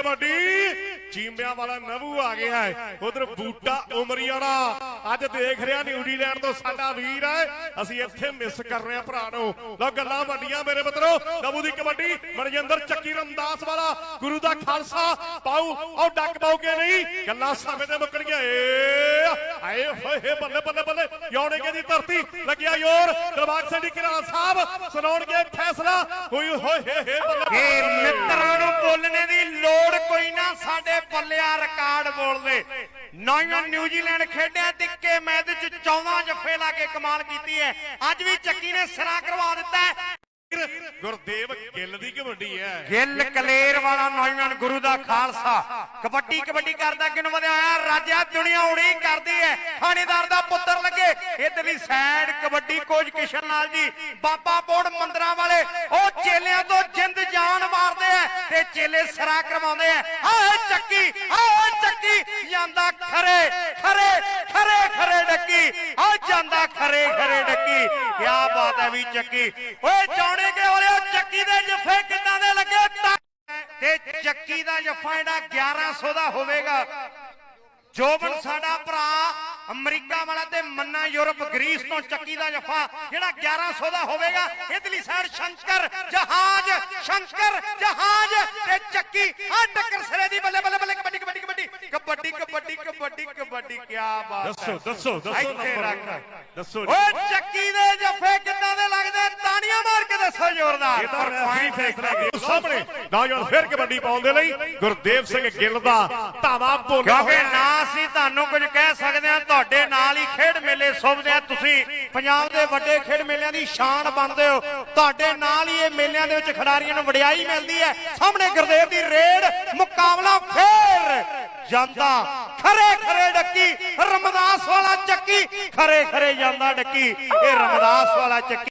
ਕਬੱਡੀ। ਚੀਮਿਆਂ ਵਾਲਾ ਨਵੂ ਆ ਗਿਆ ਹੈ। ਉਧਰ ਬੂਟਾ ਉਮਰੀ ਵਾਲਾ। ਅੱਜ ਦੇਖ ਰਿਹਾ ਨਿਊਜ਼ੀਲੈਂਡ ਤੋਂ ਸਾਡਾ ਵੀਰ ਹੈ। ਅਸੀਂ ਇੱਥੇ ਮਿਸ ਕਰ ਰਹੇ ਹਾਂ ਭਰਾ ਨੂੰ ਲਓ ਗੱਲਾਂ ਵੱਡੀਆਂ ਮੇਰੇ ਮਿੱਤਰੋ। ਨਵੂ ਦੀ ਕਬੱਡੀ, ਮਨਜਿੰਦਰ ਚੱਕੀ ਰਮਦਾਸ ਵਾਲਾ। ਗੁਰੂ ਦਾ ਖਾਲਸਾ। ਪਾਉ, ਉਹ ਡੱਕ ਪਾਉ ਨਹੀਂ। ਗੱਲਾਂ ਸਮੇਂ ਤੇ ਮੁੱਕਣਗੀਆਂ। ਏ ਆਏ ਹੋਏ ਬੱਲੇ ਬੱਲੇ ਬੱਲੇ। ਯੌਣੇਕੇ ਦੀ ਧਰਤੀ। ਲੱਗਿਆ ਯੋਰ ਦਰਬਾਰ ਸਿੰਘ ਦੀ ਕਿਰਾਂ ਸਾਹਿਬ। ਸੁਣਾਉਣਗੇ ਫੈਸਲਾ। ਹੋਈ, ਹੋਏ ਬੱਲੇ। ਇਹ ਮਿੱਤਰਾਂ ਨੂੰ ਬੋਲਣੇ ਸਾਡੇ ਪੱਲਿਆ ਰਿਕਾਰਡ ਬੋਲਦੇ। ਨੌਵਾਂ ਨਿਊਜ਼ੀਲੈਂਡ ਖੇਡਿਆ ਟਿੱਕੇ ਮੈਚ ਚ 14 ਜੱਫੇ ਲਾ ਕੇ ਕਮਾਲ ਕੀਤੀ ਹੈ। ਅੱਜ ਵੀ ਚੱਕੀ ਨੇ ਸਿਰਾ ਕਰਵਾ ਦਿੱਤਾ ਹੈ। ਗੁਰਦੇਵ ਗਿੱਲ ਦੀ ਕਬੱਡੀ ਹੈ। ਗਿੱਲ ਕਲੇਰ ਵਾਲਾ ਨੌਜਵਾਨ ਗੁਰੂ ਦਾ ਖਾਲਸਾ। ਕਬੱਡੀ ਕਬੱਡੀ ਕਰਦਾ ਕਿਨੂੰ ਵਧਿਆ ਹੋਇਆ ਰਾਜਾ ਦੁਨੀਆ ਉੜੀ ਕਰਦੀ ਹੈ। ਥਾਣੇਦਾਰ ਦਾ ਪੁੱਤਰ ਲੱਗੇ। ਇਧਰਲੀ ਸਾਈਡ ਕਬੱਡੀ ਕੋਚ ਕਿਸ਼ਨ ਲਾਲ ਜੀ ਬਾਬਾ ਬੋੜ ਮੰਦਰਾਂ ਵਾਲੇ ਉਹ ਚੇਲਿਆਂ ਆ ਚੇਲੇ ਸਰਾ ਕਰਵਾਉਂਦੇ ਆ। ਆਏ ਚੱਕੀ ਆਏ ਚੱਕੀ, ਜਾਂਦਾ ਖਰੇ ਖਰੇ ਖਰੇ ਖਰੇ ਡੱਕੀ। ਆ ਜਾਂਦਾ ਖਰੇ ਖਰੇ ਡੱਕੀ। ਕੀ ਬਾਤ ਹੈ ਵੀ ਚੱਕੀ। ਓਏ ਚੌਣੇ ਕੇ ਵਾਲੇ ਉਹ ਚੱਕੀ ਦੇ ਜਫੇ ਕਿੱਦਾਂ ਦੇ ਲੱਗੇ? ਤੇ ਚੱਕੀ ਦਾ ਜੱਫਾ ਜਿਹੜਾ 1100 ਦਾ ਹੋਵੇਗਾ। ਜੋਬਨ, ਸਾਡਾ ਭਰਾ ਅਮਰੀਕਾ ਵਾਲਾ ਤੇ ਮੰਨਾ ਯੂਰਪ ਗ੍ਰੀਸ ਤੋਂ ਚੱਕੀ ਦਾ ਜਫਾ ਜਿਹੜਾ 1100 ਦਾ ਹੋਵੇਗਾ ਇਧਰਲੀ ਸਾਈਡ ਸ਼ੰਕਰ ਜਹਾਜ਼ ਸ਼ੰਕਰ ਜਹਾਜ਼ ਤੇ ਚੱਕੀ ਆ ਟੱਕਰ ਸਿਰੇ ਦੀ ਬੱਲੇ ਬੱਲੇ ਬੱਲੇ ਕਬੱਡੀ ਕਬੱਡੀ ਕਬੱਡੀ ਕਬੱਡੀ ਕਬੱਡੀ ਕਬੱਡੀ ਕਬੱਡੀ ਕੀ ਬਾਤ ਦੱਸੋ ਦੱਸੋ ਦੱਸੋ ਨੰਬਰ। ਦੱਸੋ। ਓਏ ਚੱਕੀ ਦੇ ਜਫੇ ਤਾੜੀਆਂ ਮਾਰ ਕੇ ਦੱਸੋ ਜ਼ੋਰਦਾਰ ਇਹ ਤਾਂ ਰੈਫਰੀ ਫੈਸਲਾ ਗਿਆ ਸਾਹਮਣੇ। ਨੌਜਵਾਨ ਫਿਰ ਕਬੱਡੀ ਪਾਉਣ ਦੇ ਲਈ ਗੁਰਦੇਵ ਸਿੰਘ ਗਿੱਲ ਦਾ ਧਾਵਾ ਬੋਲਿਆ ਕਿਉਂਕਿ ਹੋਇਆ। ਨਾ ਅਸੀਂ ਤੁਹਾਨੂੰ ਕੁਝ ਕਹਿ ਸਕਦੇ ਹਾਂ ਤੁਹਾਡੇ ਨਾਲ ਹੀ ਖੇਡ ਮੇਲੇ ਸੁਭਦੇ ਆ। ਤੁਸੀਂ ਪੰਜਾਬ ਦੇ ਵੱਡੇ ਖੇਡ ਮੇਲਿਆਂ ਦੀ ਸ਼ਾਨ ਬਣਦੇ ਹੋ। ਤੁਹਾਡੇ ਨਾਲ ਹੀ ਇਹ ਮੇਲਿਆਂ ਦੇ ਵਿੱਚ ਖਿਡਾਰੀਆਂ ਨੂੰ ਵਡਿਆਈ ਮਿਲਦੀ ਹੈ। ਸਾਹਮਣੇ ਗੁਰਦੇਵ ਦੀ ਰੇਡ ਮੁਕਾਬਲਾ ਫੇਰ ਜਾਂਦਾ। ਖਰੇ ਖਰੇ ਡੱਕੀ ਰਮਦਾਸ ਵਾਲਾ ਚੱਕੀ। ਖਰੇ ਖਰੇ ਜਾਂਦਾ ਡੱਕੀ। ਇਹ ਰਮਦਾਸ ਵਾਲਾ ਚੱਕੀ।